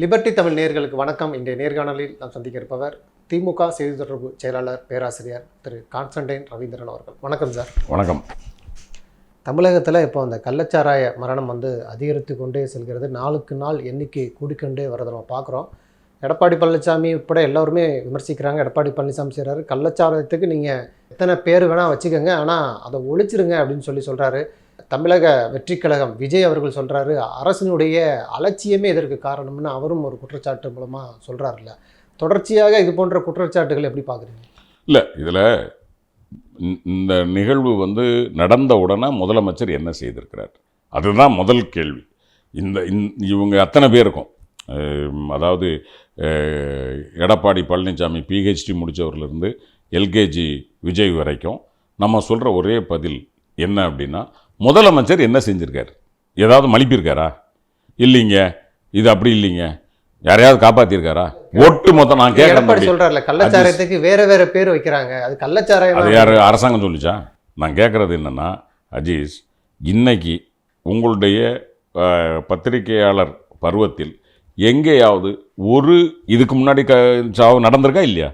Liberty Tamil நேயர்களுக்கு வணக்கம். இன்றைய நேர்காணலில் நாம் சந்திக்க இருப்பவர் திமுக செய்தி தொடர்பு செயலாளர் பேராசிரியர் திரு கான்ஸ்டன்டைன் ரவீந்திரன் அவர்கள். வணக்கம் சார். வணக்கம். தமிழகத்தில் இப்போ அந்த கள்ளச்சாராய மரணம் வந்து அதிகரித்து கொண்டே செல்கிறது. நாளுக்கு நாள் எண்ணிக்கை கூடிக்கொண்டே வரதை நம்ம பார்க்குறோம். எடப்பாடி பழனிசாமி உட்பட எல்லோருமே விமர்சிக்கிறாங்க. எடப்பாடி பழனிசாமி செய்கிறாரு கள்ளச்சாராயத்துக்கு நீங்கள் எத்தனை பேர் வேணால் வச்சுக்கோங்க. ஆனால் அதை ஒழிச்சிருங்க அப்படின்னு சொல்லி சொல்கிறாரு தமிழக வெற்றிக் கழகம் விஜய் அவர்கள் சொல்கிறாரு அரசினுடைய அலட்சியமே இதற்கு காரணம்னு அவரும் ஒரு குற்றச்சாட்டு மூலமாக சொல்கிறாருல்ல தொடர்ச்சியாக இது போன்ற குற்றச்சாட்டுகள் எப்படி பார்க்குறீங்க? இல்லை இதில் இந்த நிகழ்வு வந்து நடந்த உடனே முதலமைச்சர் என்ன செய்திருக்கிறார்? அதுதான் முதல் கேள்வி. இந்த இந்- இவங்க அத்தனை பேருக்கும் அதாவது Edappadi Palaniswami P H D முடித்தவர்லேருந்து LKG Vijay வரைக்கும் நம்ம சொல்கிற ஒரே பதில் என்ன அப்படின்னா முதலமைச்சர் என்ன செஞ்சுருக்கார்? ஏதாவது மலிப்பிருக்காரா? இல்லைங்க. இது அப்படி இல்லைங்க. யாரையாவது காப்பாற்றிருக்காரா ஒட்டு மொத்தம் நான் கேட்குறேன் சொல்றாருல கள்ளச்சாராயத்துக்கு வேற வேற பேர் வைக்கிறாங்க. அது கள்ளச்சாராயம் அது யார்? அரசாங்கம் சொல்லிச்சா? நான் கேட்குறது என்னென்னா அஜீஸ் இன்னைக்கு உங்களுடைய பத்திரிகையாளர் பருவத்தில் எங்கேயாவது ஒரு இதுக்கு முன்னாடி க சாவு நடந்திருக்கா இல்லையா?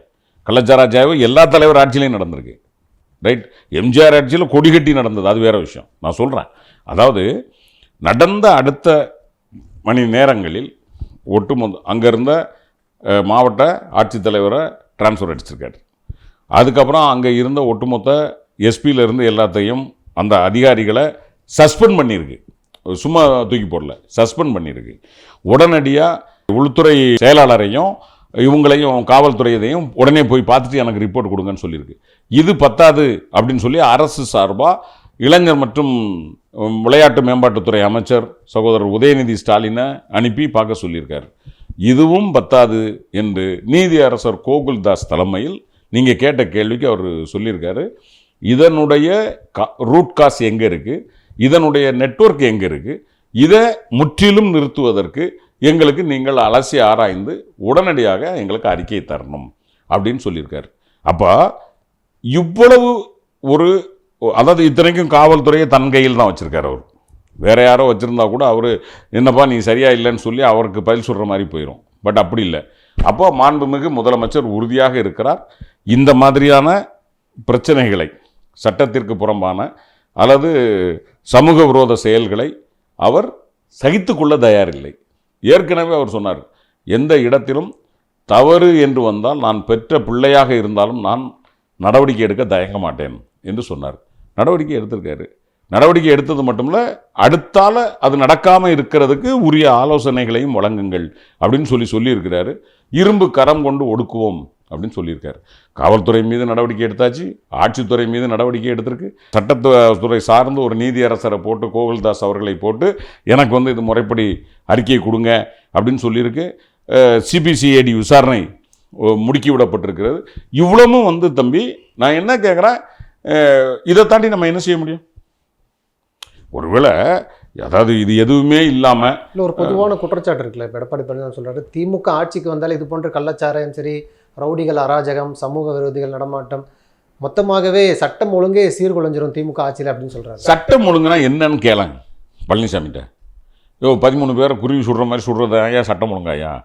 கள்ளச்சாரா சாவு எல்லா தலைவர் ஆட்சியிலையும் நடந்திருக்கு. ரைட் எம்ஜிஆர் ஆட்சியில் கொடி கட்டி நடந்தது. அது வேறு விஷயம். நான் சொல்கிறேன் அதாவது நடந்த அடுத்த மணி நேரங்களில் ஒட்டுமொத்த அங்கே இருந்த மாவட்ட ஆட்சித்தலைவரை டிரான்ஸ்ஃபர் அடிச்சிருக்காரு. அதுக்கப்புறம் அங்கே இருந்த ஒட்டுமொத்த எஸ்பியிலேருந்து எல்லாத்தையும் அந்த அதிகாரிகளை சஸ்பெண்ட் பண்ணியிருக்கு. சும்மா தூக்கி போடல. சஸ்பெண்ட் பண்ணியிருக்கு. உடனடியாக உள்துறை செயலாளரையும் இவங்களையும் காவல்துறையதையும் உடனே போய் பார்த்துட்டு எனக்கு ரிப்போர்ட் கொடுங்கன்னு சொல்லியிருக்கு. இது பத்தாது அப்படின்னு சொல்லி அரசு சார்பாக இளைஞர் மற்றும் விளையாட்டு மேம்பாட்டுத்துறை அமைச்சர் சகோதரர் உதயநிதி ஸ்டாலினை அனுப்பி பார்க்க சொல்லியிருக்கார். இதுவும் பத்தாது என்று நீதி அரசர் கோகுல்தாஸ் தலைமையில் நீங்கள் கேட்ட கேள்விக்கு அவர் சொல்லியிருக்காரு. இதனுடைய கா ரூட் காஸ் எங்கே இருக்குது இதனுடைய நெட்வொர்க் எங்கே இருக்குது இதை முற்றிலும் நிறுத்துவதற்கு எங்களுக்கு நீங்கள் அலசி ஆராய்ந்து உடனடியாக எங்களுக்கு அறிக்கை தரணும் அப்படின்னு சொல்லியிருக்காரு. அப்போ இவ்வளவு ஒரு அதாவது இத்தனைக்கும் காவல்துறையை தன் கையில் தான் வச்சுருக்காரு அவர். வேற யாரோ வச்சுருந்தா கூட அவர் என்னப்பா நீ சரியா இல்லைன்னு சொல்லி அவருக்கு பதில் சொல்கிற மாதிரி போயிடும் பட் அப்படி இல்லை. அப்போ மாண்புமிகு முதலமைச்சர் உறுதியாக இருக்கிறார். இந்த மாதிரியான பிரச்சனைகளை சட்டத்திற்கு புறம்பான அல்லது சமூக விரோத செயல்களை அவர் சகித்துக்கொள்ள தயாரில்லை. ஏற்கனவே அவர் சொன்னார் எந்த இடத்திலும் தவறு என்று வந்தால் நான் பெற்ற பிள்ளையாக இருந்தாலும் நான் நடவடிக்கை எடுக்க தயங்க மாட்டேன் என்று சொன்னார். நடவடிக்கை எடுத்திருக்காரு. நடவடிக்கை எடுத்தது மட்டுமில்ல அடுத்தால அது நடக்காமல் இருக்கிறதுக்கு உரிய ஆலோசனைகளையும் வழங்குங்கள் அப்படின்னு சொல்லி சொல்லியிருக்கிறாரு. இரும்பு கரம் கொண்டு ஒடுக்குவோம் அப்படின்னு சொல்லியிருக்காரு. காவல்துறை மீது நடவடிக்கை எடுத்தாச்சு ஆட்சித்துறை மீது நடவடிக்கை எடுத்திருக்கு. சட்டத்துறை சார்ந்து ஒரு நீதியரசரை போட்டு கோகுல்தாஸ் அவர்களை போட்டு எனக்கு வந்து இது முறைப்படி அறிக்கை கொடுங்க அப்படின்னு சொல்லியிருக்கு. சிபிசிஐடி விசாரணை முடுக்கி விடப்பட்டிருக்கிறது. இவ்வளவும் வந்து தம்பி நான் என்ன கேட்குறேன் இதை தாண்டி நம்ம என்ன செய்ய முடியும்? ஒருவேளை அதாவது இது எதுவுமே இல்லாமல் இல்லை ஒரு பொதுவான குற்றச்சாட்டு இருக்குல்ல இப்போ எடப்பாடி பழனிசாமி சொல்றாரு திமுக ஆட்சிக்கு வந்தால் இது போன்ற கள்ளச்சாராயம் சரி ரவுடிகள் அராஜகம் சமூக விரோதிகள் நடமாட்டம் மொத்தமாகவே சட்டம் ஒழுங்கே சீர்குலைஞ்சிரும் திமுக ஆட்சியில் அப்படின்னு சொல்றாரு. சட்டம் ஒழுங்குனா என்னன்னு கேளுங்க பழனிசாமிகிட்ட. யோ பதிமூணு பேரை குருவி சுடுற மாதிரி சுடுறது ஏன் சட்டம் ஒழுங்காயா ஆ?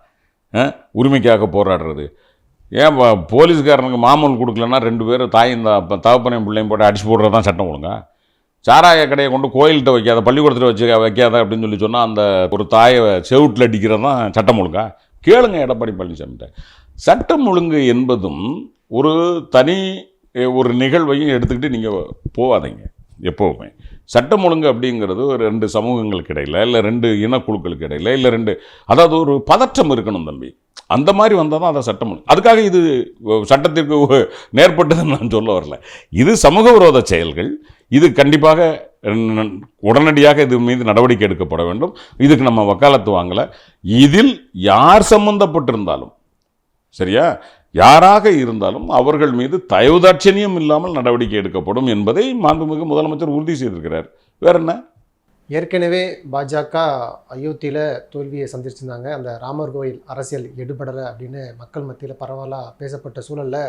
உரிமைக்காக போராடுறது. ஏன் போலீஸ்காரனுக்கு மாமூல் கொடுக்கலன்னா ரெண்டு பேரும் தாயும் தகப்பனையும் பிள்ளையும் போட்டு அடிச்சு போடுறது தான் சட்டம் ஒழுங்கா? சாராய கடையை கொண்டு கோயில்கிட்ட வைக்காத பள்ளிக்கூடத்தில் வச்சு வைக்காத அப்படின்னு சொல்லி சொன்னால் அந்த ஒரு தாயை செவுட்டில் அடிக்கிறது தான் சட்டம் ஒழுங்கா? கேளுங்க எடப்பாடி பழனிசாமிகிட்ட. சட்டம் ஒழுங்கு என்பதும் ஒரு தனி ஒரு நிகழ்வையும் எடுத்துக்கிட்டு நீங்கள் போகாதீங்க எப்போவுமே. சட்டம் ஒழுங்கு அப்படிங்கிறது ஒரு ரெண்டு சமூகங்களுக்கு இடையில் இல்லை ரெண்டு இனக்குழுக்களுக்கு இடையில் இல்லை ரெண்டு அதாவது ஒரு பதற்றம் இருக்கணும் தம்பி. அந்த மாதிரி வந்தால் தான் அதை சட்டம் ஒழுங்கு. அதுக்காக இது சட்டத்திற்கு நேர்பட்டதுன்னு நான் சொல்ல வரல. இது சமூக விரோத செயல்கள். இது கண்டிப்பாக உடனடியாக இது மீது நடவடிக்கை எடுக்கப்பட வேண்டும். இதுக்கு நம்ம வக்காலத்து வாங்கலை. இதில் யார் சம்மந்தப்பட்டிருந்தாலும் சரியா? யாராக இருந்தாலும் அவர்கள் மீது தயவுதாட்சணியம் இல்லாமல் நடவடிக்கை எடுக்கப்படும் என்பதை மாண்புமிகு முதலமைச்சர் உறுதி செய்திருக்கிறார். வேற என்ன? ஏற்கனவே பாஜக அயோத்தியில் தோல்வியை சந்திச்சிருந்தாங்க. அந்த ராமர் கோயில் அரசியல் எடுபடலை அப்படின்னு மக்கள் மத்தியில் பரவலாக பேசப்பட்ட சூழலில்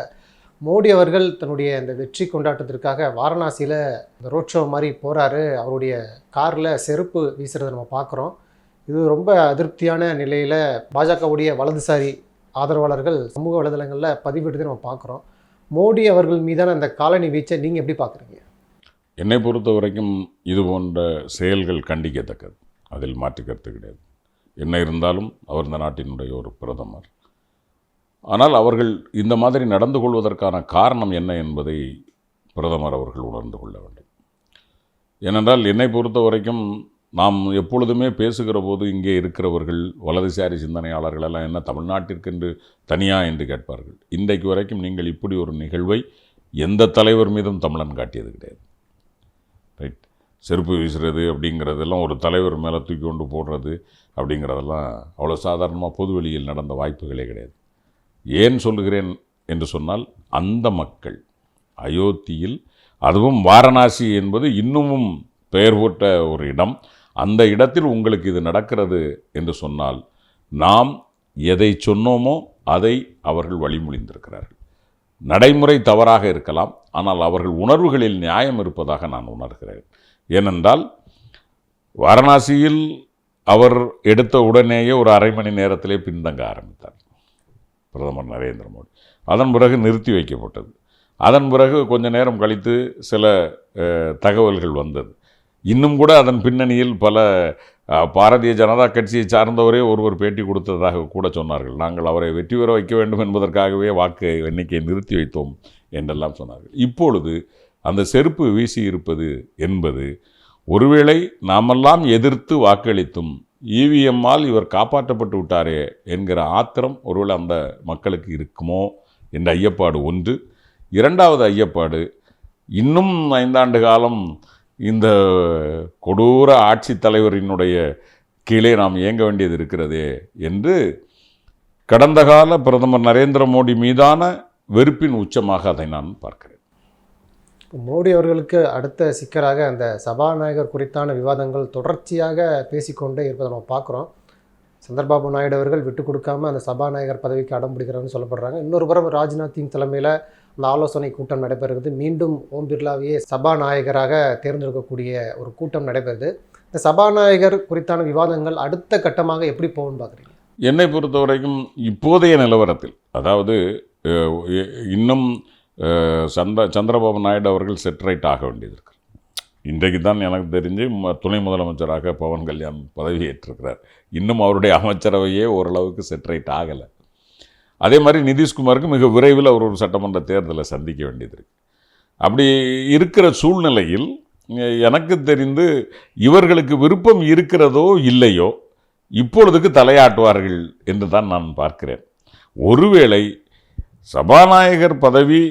மோடி அவர்கள் தன்னுடைய இந்த வெற்றி கொண்டாட்டத்திற்காக வாரணாசியில் இந்த ரோட் ஷோ மாதிரி போகிறாரு அவருடைய காரில் செருப்பு வீசுறதை நம்ம பார்க்குறோம் இது ரொம்ப அதிருப்தியான நிலையில் பாஜகவுடைய வலதுசாரி ஆதரவாளர்கள் சமூக வலைதளங்களில் பதிவிடுறதை நம்ம பார்க்குறோம். மோடி அவர்கள் மீதான அந்த காலனி வீச்சை நீங்கள் எப்படி பார்க்குறீங்க? என்னை பொறுத்த வரைக்கும் இது போன்ற செயல்கள் கண்டிக்கத்தக்கது. அதில் மாற்று கருத்து கிடையாது. என்ன இருந்தாலும் அவர் இந்த நாட்டினுடைய ஒரு பிரதமர். ஆனால் அவர்கள் இந்த மாதிரி நடந்து கொள்வதற்கான காரணம் என்ன என்பதை பிரதமர் அவர்கள் உணர்ந்து கொள்ள வேண்டும். ஏனென்றால் என்னை பொறுத்த வரைக்கும் நாம் எப்பொழுதுமே பேசுகிற போது இங்கே இருக்கிறவர்கள் வலதுசாரி சிந்தனையாளர்கள் எல்லாம் என்ன தமிழ்நாட்டிற்கென்று தனியா என்று கேட்பார்கள். இன்றைக்கு வரைக்கும் நீங்கள் இப்படி ஒரு நிகழ்வை எந்த தலைவர் மீதும் தமிழன் காட்டியது கிடையாது. ரைட் செருப்பு வீசுறது அப்படிங்கிறதெல்லாம் ஒரு தலைவர் மேலே தூக்கி கொண்டு போடுறது அப்படிங்கிறதெல்லாம் அவ்வளோ சாதாரணமாக பொதுவெளியில் நடந்த வாய்ப்புகளே கிடையாது. ஏன் சொல்லுகிறேன் என்று சொன்னால் அந்த மக்கள் அயோத்தியில் அதுவும் வாரணாசி என்பது இன்னமும் பெயர் போட்ட ஒரு இடம். அந்த இடத்தில் உங்களுக்கு இது நடக்கிறது என்று சொன்னால் நாம் எதை சொன்னோமோ அதை அவர்கள் வழிமொழிந்திருக்கிறார்கள். நடைமுறை தவறாக இருக்கலாம் ஆனால் அவர்கள் உணர்வுகளில் நியாயம் இருப்பதாக நான் உணர்கிறேன். ஏனென்றால் வாரணாசியில் அவர் எடுத்த உடனேயே ஒரு அரை மணி நேரத்திலே பின்தங்க ஆரம்பித்தார் பிரதமர் நரேந்திர மோடி. அதன் பிறகு நிறுத்தி வைக்கப்பட்டது. அதன் பிறகு கொஞ்ச நேரம் கழித்து சில தகவல்கள் வந்தது. இன்னும் கூட அதன் பின்னணியில் பல பாரதிய ஜனதா கட்சியை சார்ந்தவரே ஒருவர் பேட்டி கொடுத்ததாக கூட சொன்னார்கள். நாங்கள் அவரை வெற்றி பெற வைக்க வேண்டும் என்பதற்காகவே வாக்கு எண்ணிக்கையை நிறுத்தி வைத்தோம் என்றெல்லாம் சொன்னார்கள். இப்பொழுது அந்த செருப்பு வீசி இருப்பது என்பது ஒருவேளை நாமெல்லாம் எதிர்த்து வாக்களித்தும் இவிஎம்மால் இவர் காப்பாற்றப்பட்டு விட்டாரே என்கிற ஆத்திரம் ஒருவேளை அந்த மக்களுக்கு இருக்குமோ என்ற ஐயப்பாடு ஒன்று. இரண்டாவது ஐயப்பாடு இன்னும் ஐந்தாண்டு காலம் இந்த கொடூர ஆட்சித் தலைவரினுடைய கீழே நாம் இயங்க வேண்டியது இருக்கிறதே என்று கடந்த கால பிரதமர் நரேந்திர மோடி மீதான வெறுப்பின் உச்சமாக அதை நான் பார்க்கிறேன். மோடி அவர்களுக்கு அடுத்த சிக்கலாக அந்த சபாநாயகர் குறித்தான விவாதங்கள் தொடர்ச்சியாக பேசிக்கொண்டே இருப்பதை நம்ம பார்க்குறோம். சந்திரபாபு நாயுடு அவர்கள் விட்டு கொடுக்காம அந்த சபாநாயகர் பதவிக்கு அடம் பிடிக்கிறாருன்னு சொல்லப்படுறாங்க. இன்னொரு புறம் ராஜ்நாத் சிங் தலைமையில் அந்த ஆலோசனை கூட்டம் நடைபெறுகிறது. மீண்டும் ஓம் பிர்லாவையே சபாநாயகராக தேர்ந்தெடுக்கக்கூடிய ஒரு கூட்டம் நடைபெறுது. இந்த சபாநாயகர் குறித்தான விவாதங்கள் அடுத்த கட்டமாக எப்படி போகும்னு பார்க்குறீங்க? என்னை பொறுத்த வரைக்கும் இப்போதைய நிலவரத்தில் அதாவது இன்னும் சந்த சந்திர சந்திரபாபு நாயுடு அவர்கள் செட்ரைட் ஆக வேண்டியது இருக்கு இன்றைக்கு தான் எனக்கு தெரிஞ்சு ம- துணை முதலமைச்சராக பவன் கல்யாண் பதவியேற்றிருக்கிறார். இன்னும் அவருடைய அமைச்சரவையே ஓரளவுக்கு செட்ரைட் ஆகலை. அதே மாதிரி நிதிஷ்குமாருக்கு மிக விரைவில் அவர் ஒரு சட்டமன்ற தேர்தலை சந்திக்க வேண்டியது இருக்கு. அப்படி இருக்கிற சூழ்நிலையில் எனக்கு தெரிந்து இவர்களுக்கு விருப்பம் இருக்கிறதோ இல்லையோ இப்பொழுதுக்கு தலையாட்டுவார்கள் என்று தான் நான் பார்க்கிறேன். ஒருவேளை சபாநாயகர் பதவி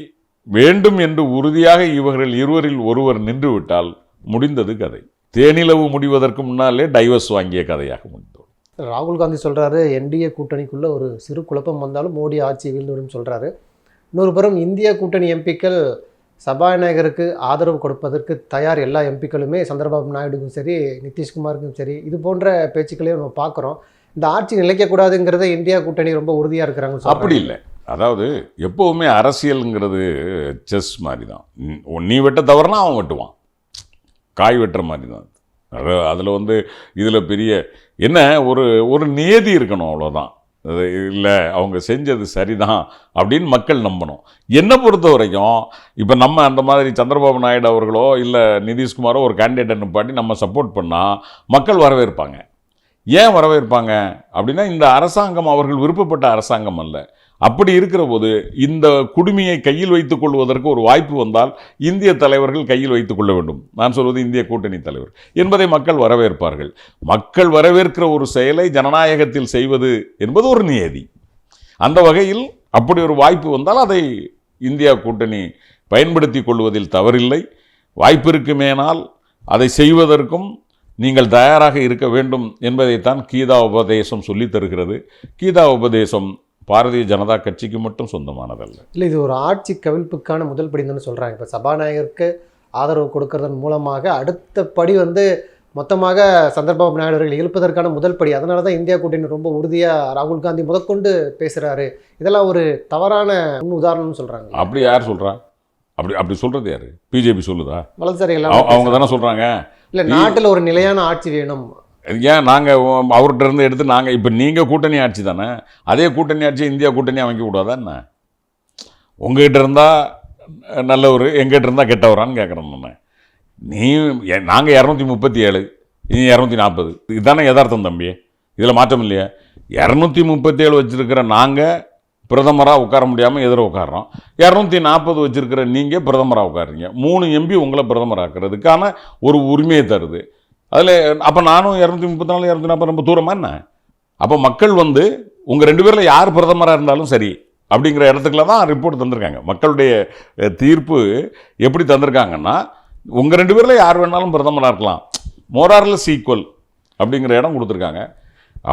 வேண்டும் என்று உறுதியாக இவர்கள் இருவரில் ஒருவர் நின்றுவிட்டால் முடிந்தது கதை. தேனிலவு முடிவதற்கு முன்னாலே டைவர்ஸ் வாங்கிய கதையாக முடிந்தோம். ராகுல் காந்தி சொல்கிறாரு என்டிஏ கூட்டணிக்குள்ளே ஒரு சிறு குழப்பம் வந்தாலும் மோடி ஆட்சி வீழ்ந்துவிடும் சொல்கிறாரு இன்னொரு புறம் இந்திய கூட்டணி எம்பிக்கள் சபாநாயகருக்கு ஆதரவு கொடுப்பதற்கு தயார் எல்லா எம்பிக்களுமே சந்திரபாபு நாயுடுக்கும் சரி நிதிஷ்குமாருக்கும் சரி இது போன்ற பேச்சுக்களையும் நம்ம பார்க்குறோம். இந்த ஆட்சி நிலைக்கக்கூடாதுங்கிறத இந்தியா கூட்டணி ரொம்ப உறுதியாக இருக்கிறாங்க அப்படி இல்லை. அதாவது எப்போவுமே அரசியலுங்கிறது செஸ் மாதிரி தான் நீ- நீ வெட்ட தவறுனா அவன் வெட்டுவான். காய் வெட்டுற மாதிரி தான் அது அதில் வந்து இதில் பெரிய என்ன ஒரு ஒரு நியதி இருக்கணும் அவ்வளோதான் அது இல்லை அவங்க செஞ்சது சரிதான் அப்படின்னு மக்கள் நம்பணும். என்னை பொறுத்த வரைக்கும் இப்போ நம்ம அந்த மாதிரி சந்திரபாபு நாயுடு அவர்களோ இல்லை நிதிஷ்குமாரோ ஒரு கேண்டிடேட்டை நிப்பாட்டி நம்ம சப்போர்ட் பண்ணால் மக்கள் வரவேற்பாங்க. ஏன் வரவேற்பாங்க? அப்படின்னா இந்த அரசாங்கம் அவர்கள் விருப்பப்பட்ட அரசாங்கம் அல்ல. அப்படி இருக்கிற போது இந்த குடுமையை கையில் வைத்துக் கொள்வதற்கு ஒரு வாய்ப்பு வந்தால் இந்திய தலைவர்கள் கையில் வைத்துக் கொள்ள வேண்டும். நான் சொல்வது இந்திய கூட்டணி தலைவர். என்பதை மக்கள் வரவேற்பார்கள். மக்கள் வரவேற்கிற ஒரு செயலை ஜனநாயகத்தில் செய்வது என்பது ஒரு நியதி. அந்த வகையில் அப்படி ஒரு வாய்ப்பு வந்தால் அதை இந்தியா கூட்டணி பயன்படுத்தி கொள்வதில் தவறில்லை. வாய்ப்பு இருக்குமேனால் அதை செய்வதற்கும் நீங்கள் தயாராக இருக்க வேண்டும் என்பதைத்தான் கீதா உபதேசம் சொல்லித் தருகிறது. கீதா உபதேசம் பாரதிய ஜனதா கட்சிக்கு மட்டும் சொந்தமானதல்ல. இல்லை இது ஒரு ஆட்சி கவிழ்ப்புக்கான முதல் படின்னு சொல்கிறாங்க இப்போ சபாநாயகருக்கு ஆதரவு கொடுக்கறதன் மூலமாக அடுத்த படி வந்து மொத்தமாக சந்திரபாபு நாயுடு அவர்கள் இழுப்பதற்கான முதல் படி. அதனால தான் இந்தியா கூட்டணி ரொம்ப உறுதியாக ராகுல் காந்தி முதற்கொண்டு பேசுகிறாரு இதெல்லாம் ஒரு தவறான முன் உதாரணம்னு சொல்கிறாங்க அப்படி யார் சொல்றா? அப்படி அப்படி சொல்றது யாரு? பிஜேபி சொல்லுதா? வலதுசாரி அவங்க தானே சொல்றாங்க. இல்லை நாட்டில் ஒரு நிலையான ஆட்சி வேணும். ஏன் நாங்கள் அவர்கிட்ட இருந்து எடுத்து நாங்கள் இப்போ நீங்கள் கூட்டணி ஆட்சி தானே? அதே கூட்டணி ஆட்சி இந்தியா கூட்டணி அமைக்க கூடாதா என்ன? உங்ககிட்ட இருந்தால் நல்லவர் எங்கிட்ட இருந்தால் கெட்டவரான்னு கேட்குறேன் நான் நீ நாங்கள் இரநூத்தி முப்பத்தி ஏழு நீ இரநூத்தி நாற்பது இதுதானே யதார்த்தம் தம்பி. இதில் மாற்றம் இல்லையா. இரநூத்தி முப்பத்தி ஏழு வச்சுருக்கிற நாங்கள் பிரதமராக உட்கார முடியாமல் எதிர உட்காறோம் இரநூத்தி நாற்பது வச்சுருக்கிற நீங்கள் பிரதமராக உட்காருங்க மூணு எம்பி உங்களை பிரதமராக்கிறதுக்கான ஒரு உரிமையை தருது. அதில் அப்போ நானும் இரநூத்தி முப்பத்தி நாலு இரநூத்தி நாற்பது ரொம்ப தூரமாக என்ன? அப்போ மக்கள் வந்து உங்கள் ரெண்டு பேரில் யார் பிரதமராக இருந்தாலும் சரி அப்படிங்கிற இடத்துக்குள்ள தான் ரிப்போர்ட் தந்திருக்காங்க. மக்களுடைய தீர்ப்பு எப்படி தந்திருக்காங்கன்னா உங்கள் ரெண்டு பேரில் யார் வேணாலும் பிரதமராக இருக்கலாம். மோரார்லஸ் ஈக்குவல் அப்படிங்கிற இடம் கொடுத்துருக்காங்க.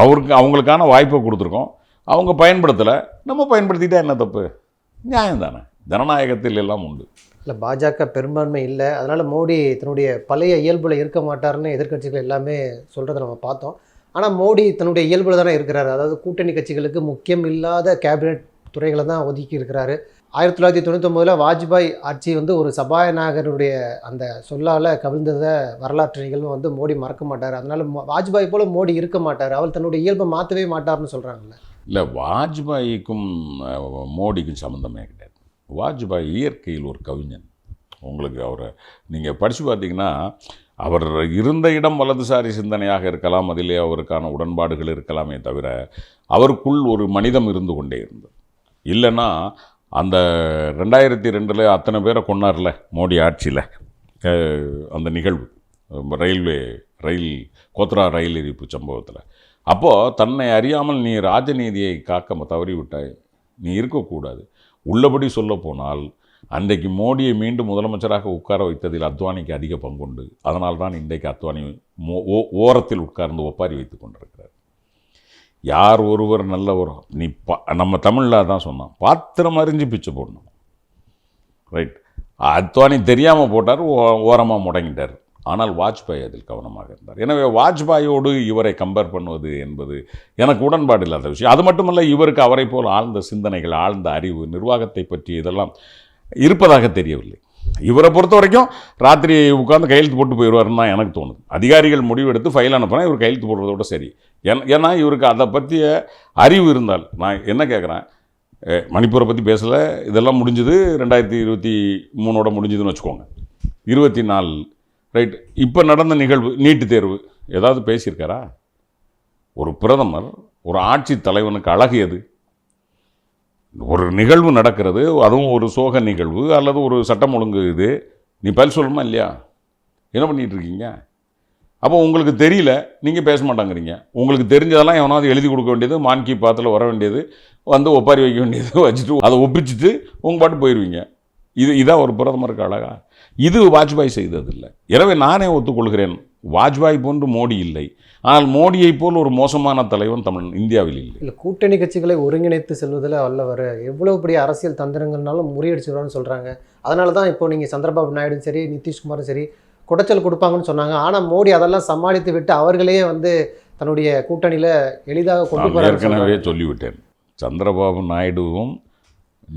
அவருக்கு அவங்களுக்கான வாய்ப்பை கொடுத்துருக்கோம். அவங்க பயன்படுத்தலை. நம்ம பயன்படுத்திட்டா என்ன தப்பு? நியாயம் தானே. ஜனநாயகத்தில் எல்லாம் உண்டு. இல்லை பாஜக பெரும்பான்மை இல்லை. அதனால் மோடி தன்னுடைய பழைய இயல்பில் இருக்க மாட்டார்னு எதிர்க்கட்சிகள் எல்லாமே சொல்கிறத நம்ம பார்த்தோம். ஆனால் மோடி தன்னுடைய இயல்பில் தானே இருக்கிறாரு. அதாவது கூட்டணி கட்சிகளுக்கு முக்கியம் இல்லாத கேபினெட் துறைகளை தான் ஒதுக்கி இருக்கிறாரு. ஆயிரத்தி தொள்ளாயிரத்தி தொண்ணூத்தொம்பதில் வாஜ்பாய் ஆட்சி வந்து ஒரு சபாநாயகருடைய அந்த சொல்லால் கவிழ்ந்ததை வரலாற்று நிகழ்வு வந்து மோடி மறக்க மாட்டார். அதனால் வாஜ்பாய் போல் மோடி இருக்க மாட்டார். அவர் தன்னுடைய இயல்பை மாற்றவே மாட்டார்னு சொல்கிறாங்கல்ல இல்லை வாஜ்பாய்க்கும் மோடிக்கும் சம்மந்தமே கிடையாது. வாஜ்பாய் இயற்கையில் ஒரு கவிஞன். உங்களுக்கு அவரை நீங்கள் படித்து பார்த்தீங்கன்னா அவர் இருந்த இடம் வலதுசாரி சிந்தனையாக இருக்கலாம் அதிலே அவருக்கான உடன்பாடுகள் இருக்கலாமே தவிர அவருக்குள் ஒரு மனிதம் இருந்து கொண்டே இருந்தது. இல்லைன்னா அந்த ரெண்டாயிரத்தி ரெண்டில் அத்தனை பேரை கொண்டார்ல மோடி ஆட்சியில். அந்த நிகழ்வு ரயில்வே ரயில் கோத்ரா ரயில் எரிப்பு சம்பவத்தில். அப்போது தன்னை அறியாமல் நீ ராஜநீதியை காக்க தவறிவிட்டாய். நீ இருக்கக்கூடாது. உள்ளபடி சொல்ல போனால் அன்றைக்கு மோடியை மீண்டும் முதலமைச்சராக உட்கார வைத்ததில் அத்வானிக்கு அதிக பங்குண்டு. அதனால் தான் இன்றைக்கு அத்வானி மோ- ஓ- ஓரத்தில் உட்கார்ந்து ஒப்பாரி வைத்துக் கொண்டிருக்கிறார். யார் ஒருவர் நல்லவரோ நீ பா நம்ம தமிழில் தான் சொன்னான் பாத்திரம் அறிஞ்சு பிச்சை போடணும். ரைட் அத்வானி தெரியாமல் போட்டார் ஓரமாக முடங்கிட்டார். ஆனால் வாஜ்பாய் அதில் கவனமாக இருந்தார். எனவே வாஜ்பாயோடு இவரை கம்பேர் பண்ணுவது என்பது எனக்கு உடன்பாடு இல்லாத விஷயம். அது மட்டுமல்ல இவருக்கு அவரை போல் ஆழ்ந்த சிந்தனைகள் ஆழ்ந்த அறிவு நிர்வாகத்தை பற்றி இதெல்லாம் இருப்பதாக தெரியவில்லை. இவரை பொறுத்த வரைக்கும் ராத்திரி உட்காந்து கையெழுத்து போட்டு போயிடுவாருன்னு தான் எனக்கு தோணுது. அதிகாரிகள் முடிவெடுத்து ஃபைல் அனுப்புனா இவர் கையெழுத்து போடுறதோட சரி. ஏன் ஏன்னா இவருக்கு அதை பற்றிய அறிவு இருந்தால் நான் என்ன கேட்குறேன்? மணிப்பூரை பற்றி பேசலை இதெல்லாம் முடிஞ்சது ரெண்டாயிரத்தி இருபத்தி மூணோட முடிஞ்சதுன்னு வச்சுக்கோங்க. இருபத்தி நாலு ரைட் இப்போ நடந்த நிகழ்வு நீட்டு தேர்வு ஏதாவது பேசியிருக்காரா? ஒரு பிரதமர் ஒரு ஆட்சி தலைவனுக்கு அழகு ஒரு நிகழ்வு நடக்கிறது அதுவும் ஒரு சோக நிகழ்வு அல்லது ஒரு சட்டம் ஒழுங்கு இது. நீ பதில் சொல்லணுமா இல்லையா? என்ன பண்ணிகிட்ருக்கீங்க இருக்கீங்க? அப்போ உங்களுக்கு தெரியல நீங்கள் பேச மாட்டாங்கிறீங்க. உங்களுக்கு தெரிஞ்சதெல்லாம் எவனாவது எழுதி கொடுக்க வேண்டியது மான்கி பாத்தில் வர வேண்டியது வந்து ஒப்பாரி வைக்க வேண்டியது வச்சுட்டு அதை ஒப்பிச்சுட்டு உங்கள் பாட்டு போயிடுவீங்க இது இதான் ஒரு பிரதமருக்கு அழகா. இது வாஜ்பாய் செய்ததில்லை. எனவே நானே ஒத்துக்கொள்கிறேன் வாஜ்பாய் போன்று மோடி இல்லை. ஆனால் மோடியை போல் ஒரு மோசமான தலைவன் தமிழ் இந்தியாவில் இல்லை. இல்லை கூட்டணி கட்சிகளை ஒருங்கிணைத்து செல்வதில் வல்லவர் எவ்வளவு பெரிய அரசியல் தந்திரங்கள்னாலும் முறியடிச்சிடுவான்னு சொல்கிறாங்க அதனால தான் இப்போ நீங்கள் சந்திரபாபு நாயுடும் சரி நிதிஷ்குமாரும் சரி குடைச்சல் கொடுப்பாங்கன்னு சொன்னாங்க. ஆனால் மோடி அதெல்லாம் சமாளித்து விட்டு அவர்களே வந்து தன்னுடைய கூட்டணியில் எளிதாக கொண்டு போகிறாரு ஏற்கனவே சொல்லிவிட்டேன். சந்திரபாபு நாயுடுவும்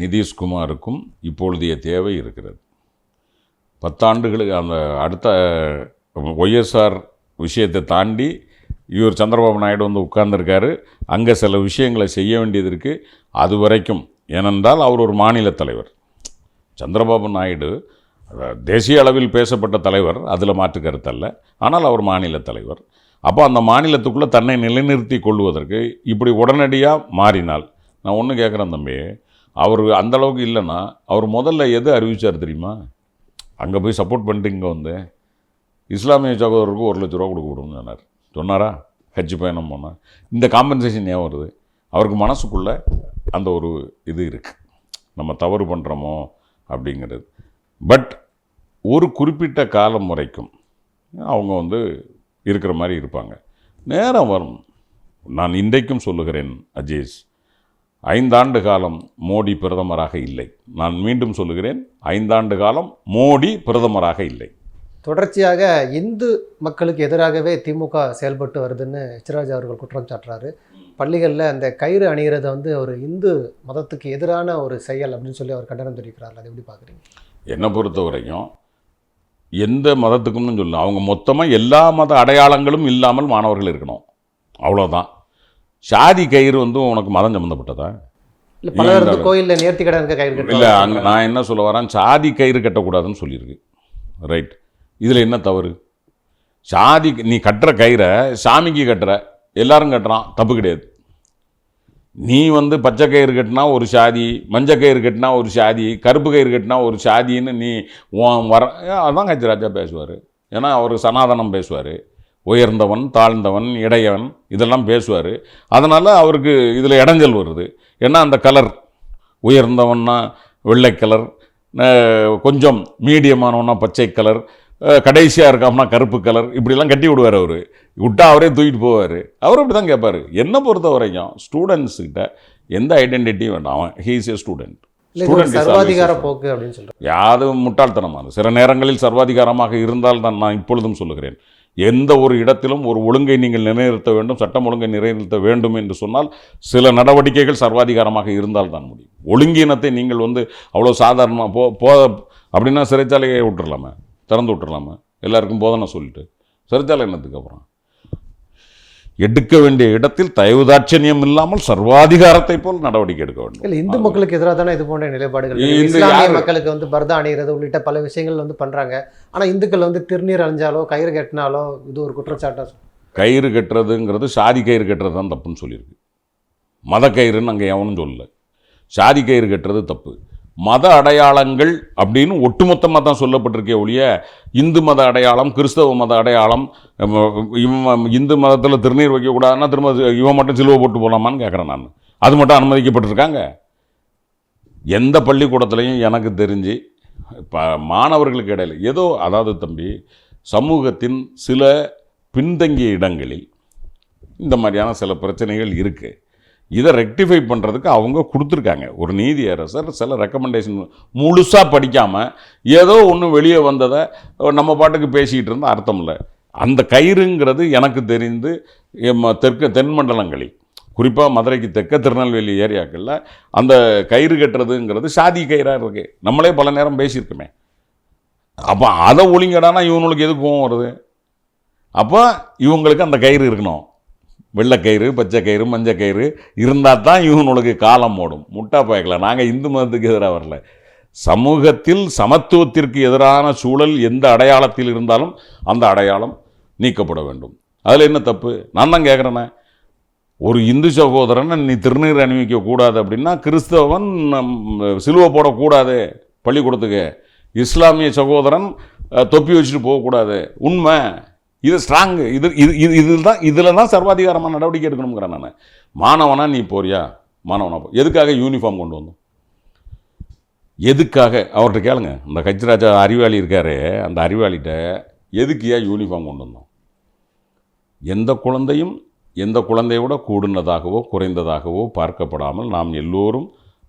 நிதிஷ்குமாருக்கும் இப்பொழுதைய தேவை இருக்கிறது. பத்தாண்டுகளுக்கு அந்த அடுத்த ஒய்எஸ்ஆர் விஷயத்தை தாண்டி இவர் சந்திரபாபு நாயுடு வந்து உட்கார்ந்துருக்காரு. அங்கே சில விஷயங்களை செய்ய வேண்டியது இருக்குது அது வரைக்கும் ஏனென்றால் அவர் ஒரு மாநில தலைவர். சந்திரபாபு நாயுடு தேசிய அளவில் பேசப்பட்ட தலைவர் அதில் மாற்று கருத்தல்ல ஆனால் அவர் மாநில தலைவர். அப்போ அந்த மாநிலத்துக்குள்ளே தன்னை நிலைநிறுத்தி கொள்வதற்கு இப்படி உடனடியாக மாறினால் நான் ஒன்று கேட்குறேன் தம்பி அவர் அந்த அளவுக்கு இல்லைன்னா அவர் முதல்ல எது அறிவிச்சார் தெரியுமா? அங்கே போய் சப்போர்ட் பண்ணிட்டு இங்கே வந்து இஸ்லாமிய சகோதரருக்கு ஒரு லட்ச ரூபா கொடுக்க விடுன்னு சொன்னார். சொன்னாரா? ஹஜ் பயணம் போனால் இந்த காம்பன்சேஷன் ஏன் வருது? அவருக்கு மனசுக்குள்ளே அந்த ஒரு இது இருக்குது நம்ம தவறு பண்ணுறோமோ அப்படிங்கிறது. பட் ஒரு குறிப்பிட்ட காலம் வரைக்கும் அவங்க வந்து இருக்கிற மாதிரி இருப்பாங்க. நேரம் வரும். நான் இன்றைக்கும் சொல்லுகிறேன் அஜேஷ் ஐந்தாண்டு காலம் மோடி பிரதமராக இல்லை. நான் மீண்டும் சொல்லுகிறேன் ஐந்தாண்டு காலம் மோடி பிரதமராக இல்லை. தொடர்ச்சியாக இந்து மக்களுக்கு எதிராகவே திமுக செயல்பட்டு வருதுன்னு எச்ராஜ் அவர்கள் குற்றம் சாட்டுறாரு. பள்ளிகளில் அந்த கயிறு அணிகிறது வந்து ஒரு இந்து மதத்துக்கு எதிரான ஒரு செயல் அப்படின்னு சொல்லி அவர் கண்டனம் தெரிவிக்கிறார். அதை எப்படி பார்க்குறீங்க? என்னை பொறுத்த வரைக்கும் எந்த மதத்துக்கும்னு சொல்ல அவங்க மொத்தமாக எல்லா மத அடையாளங்களும் இல்லாமல் மாணவர்கள் இருக்கணும். அவ்வளோதான் சாதி கயிறு வந்து உனக்கு மதம் சம்மந்தப்பட்டதா இல்லை பலர் கோயிலில் நேர்த்தி கடன் இருக்க கயிறு இல்லை. அங்கே நான் என்ன சொல்ல வரேன்? சாதி கயிறு கட்டக்கூடாதுன்னு சொல்லியிருக்கு. ரைட் இதில் என்ன தவறு? சாதி நீ கட்டுற கயிறை சாமிக்கு கட்டுற எல்லாரும் கட்டுறான் தப்பு கிடையாது. நீ வந்து பச்சை கயிறு கட்டினா ஒரு சாதி மஞ்சள் கயிறு கட்டினா ஒரு சாதி கருப்பு கயிறு கட்டினா ஒரு சாதின்னு நீ வர அதான் கட்சி ராஜா பேசுவார். ஏன்னா அவர் சனாதனம் பேசுவார். உயர்ந்தவன் தாழ்ந்தவன் இடையவன் இதெல்லாம் பேசுவார். அதனால் அவருக்கு இதில் இடைஞ்சல் வருது. ஏன்னா அந்த கலர் உயர்ந்தவன்னா வெள்ளை கலர் கொஞ்சம் மீடியமானவனா பச்சை கலர் கடைசியாக இருக்காமனா கருப்பு கலர் இப்படிலாம் கட்டி விடுவார் அவர். விட்டா அவரே தூக்கிட்டு போவார். அவர் அப்படி தான் கேட்பார் என்னை பொறுத்த வரைக்கும் ஸ்டூடெண்ட்ஸுக்கிட்ட எந்த ஐடென்டிட்டியும் வேண்டாம். அவன் ஹீஸ் ஏ ஸ்டூடெண்ட் சர்வாதிகார போக்கு அப்படின்னு சொல்கிறேன் யாது முட்டாள்தனமானது சில நேரங்களில் சர்வாதிகாரமாக இருந்தால் தான் நான் இப்பொழுதும் சொல்லுகிறேன். எந்த ஒரு இடத்திலும் ஒரு ஒழுங்கை நீங்கள் நிலைநிறுத்த வேண்டும் சட்டம் ஒழுங்கை நிலைநிறுத்த வேண்டும் என்று சொன்னால் சில நடவடிக்கைகள் சர்வாதிகாரமாக இருந்தால் தான் முடியும். ஒழுங்கினத்தை நீங்கள் வந்து அவ்வளோ சாதாரணமாக போ போ அப்படின்னா சிறைச்சாலையை விட்டுறலாமே திறந்து விட்டுறலாமே. எல்லாருக்கும் போதனை சொல்லிட்டு சிறைச்சாலை என்னத்துக்கு அப்புறம்? எடுக்க வேண்டிய இடத்தில் தயவுதாட்சணியம் இல்லாமல் சர்வாதிகாரத்தை போல் நடவடிக்கை எடுக்க வேண்டும். இல்லை இந்து மக்களுக்கு எதிராக தானே இது போன்ற நிலைப்பாடுகள். இஸ்லாமிய மக்களுக்கு வந்து பர்தா அணிகிறது உள்ளிட்ட பல விஷயங்கள் வந்து பண்றாங்க. ஆனா இந்துக்கள் வந்து திருநீர் அணிஞ்சாலோ கயிறு கட்டினாலோ இது ஒரு குற்றச்சாட்டா? கயிறு கட்டுறதுங்கிறது சாதி கயிறு கட்டுறது தான் தப்புன்னு சொல்லியிருக்கு. மத கயிறுன்னு அங்கே எவனும் சொல்லல. சாதி கயிறு கட்டுறது தப்பு. மத அடையாளங்கள் அப்படின்னு ஒட்டுமொத்தமாக தான் சொல்லப்பட்டிருக்கே ஒழிய இந்து மத அடையாளம் கிறிஸ்தவ மத அடையாளம் இவன் இந்து மதத்தில் திருநீர் வைக்கக்கூடாதுன்னா திரும்ப இவன் மட்டும் சிலுவை போட்டு போகலாமான்னு கேட்குறேன் நான். அது மட்டும் அனுமதிக்கப்பட்டிருக்காங்க. எந்த பள்ளிக்கூடத்துலையும் எனக்கு தெரிஞ்சு இப்போ மாணவர்களுக்கு இடையில் ஏதோ அதாவது தம்பி சமூகத்தின் சில பின்தங்கிய இடங்களில் இந்த மாதிரியான சில பிரச்சனைகள் இருக்குது இதை ரெக்டிஃபை பண்ணுறதுக்கு அவங்க கொடுத்துருக்காங்க. ஒரு நீதி அரசர் சில ரெக்கமெண்டேஷன் முழுசாக படிக்காமல் ஏதோ ஒன்று வெளியே வந்ததை நம்ம பாட்டுக்கு பேசிக்கிட்டு இருந்தால் அர்த்தம் இல்லை. அந்த கயிறுங்கிறது எனக்கு தெரிந்து தெற்கு தென்மண்டலங்களில் குறிப்பாக மதுரைக்கு தெற்க திருநெல்வேலி ஏரியாக்களில் அந்த கயிறு கட்டுறதுங்கிறது சாதி கயிறாக இருக்குது நம்மளே பல நேரம் பேசியிருக்கோமே. அப்போ அதை ஒழுங்கடானா இவங்களுக்கு எதுக்கு கோவம் வருது? அப்போ இவங்களுக்கு அந்த கயிறு இருக்கணும். வெள்ளைக்கயிறு பச்சை கயிறு மஞ்சள் கயிறு இருந்தால் தான் இவனுக்கு காலம் ஓடும். முட்டா பயக்கல. நாங்கள் இந்து மதத்துக்கு எதிராக வரல. சமூகத்தில் சமத்துவத்திற்கு எதிரான சூழல் எந்த அடையாளத்தில் இருந்தாலும் அந்த அடையாளம் நீக்கப்பட வேண்டும். அதில் என்ன தப்பு? நான் தான் கேட்குறேனே ஒரு இந்து சகோதரனை நீ திருநீர் அணிவிக்க கூடாது அப்படின்னா கிறிஸ்தவன் சிலுவை போடக்கூடாது பள்ளிக்கூடத்துக்கு. இஸ்லாமிய சகோதரன் தொப்பி வச்சுட்டு போகக்கூடாது. உண்மை. இது ஸ்ட்ராங்கு இது இது இது இதில் தான் இதில் தான் சர்வாதிகாரமான நடவடிக்கை எடுக்கணுங்கிறேன் நான். மாணவனா நீ போறியா? மாணவனா போ. எதுக்காக யூனிஃபார்ம் கொண்டு வந்தோம்? எதுக்காக? அவர்கிட்ட கேளுங்க. இந்த கச்சிராஜா அறிவாளி இருக்காரு அந்த அறிவாளிகிட்ட எதுக்கு ஏன் யூனிஃபார்ம் கொண்டு வந்தோம்? எந்த குழந்தையும் எந்த குழந்தையோட கூடுனதாகவோ குறைந்ததாகவோ பார்க்கப்படாமல் நாம் எல்லோரும்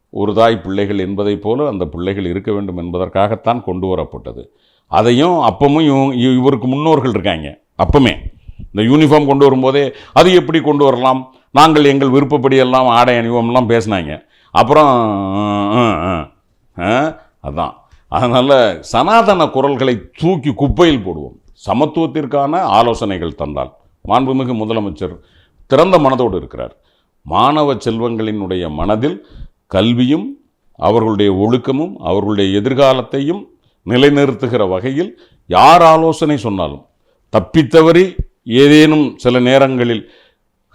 ஒரு தாய் பிள்ளைகள் என்பதைப் போல அந்த பிள்ளைகள் இருக்க வேண்டும் என்பதற்காகத்தான் கொண்டு வரப்பட்டது. அதையும் அப்பவும் இவங்க இவருக்கு முன்னோர்கள் இருக்காங்க. அப்பமே. இந்த யூனிஃபார்ம் கொண்டு வரும்போதே அது எப்படி கொண்டு வரலாம்? நாங்கள் எங்கள் விருப்பப்படி எல்லாம் ஆடை அணிவோம்லாம் பேசினாங்க. அப்புறம் அதான். அதனால் சனாதன குரல்களை தூக்கி குப்பையில் போடுவோம். சமத்துவத்திற்கான ஆலோசனைகள் தந்தால் மாண்புமிகு முதலமைச்சர். திறந்த மனதோடு இருக்கிறார். மாணவ செல்வங்களினுடைய மனதில் கல்வியும் அவர்களுடைய ஒழுக்கமும் அவர்களுடைய எதிர்காலத்தையும் நிலைநிறுத்துகிற வகையில் யார் ஆலோசனை சொன்னாலும் தப்பித்தவறி ஏதேனும் சில நேரங்களில்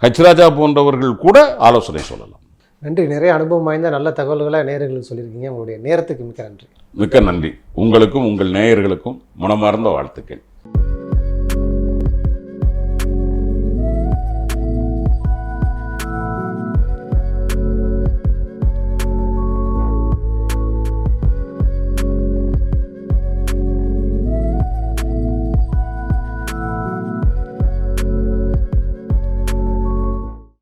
ஹச்ராஜா போன்றவர்கள் கூட ஆலோசனை சொல்லலாம். நன்றி. நிறைய அனுபவம் வாய்ந்த நல்ல தகவல்களை நேயர்களுக்கு சொல்லியிருக்கீங்க. உங்களுடைய நேரத்துக்கு மிக்க நன்றி. மிக்க நன்றி. உங்களுக்கும் உங்கள் நேயர்களுக்கும் மனமார்ந்த வாழ்த்துக்கள்.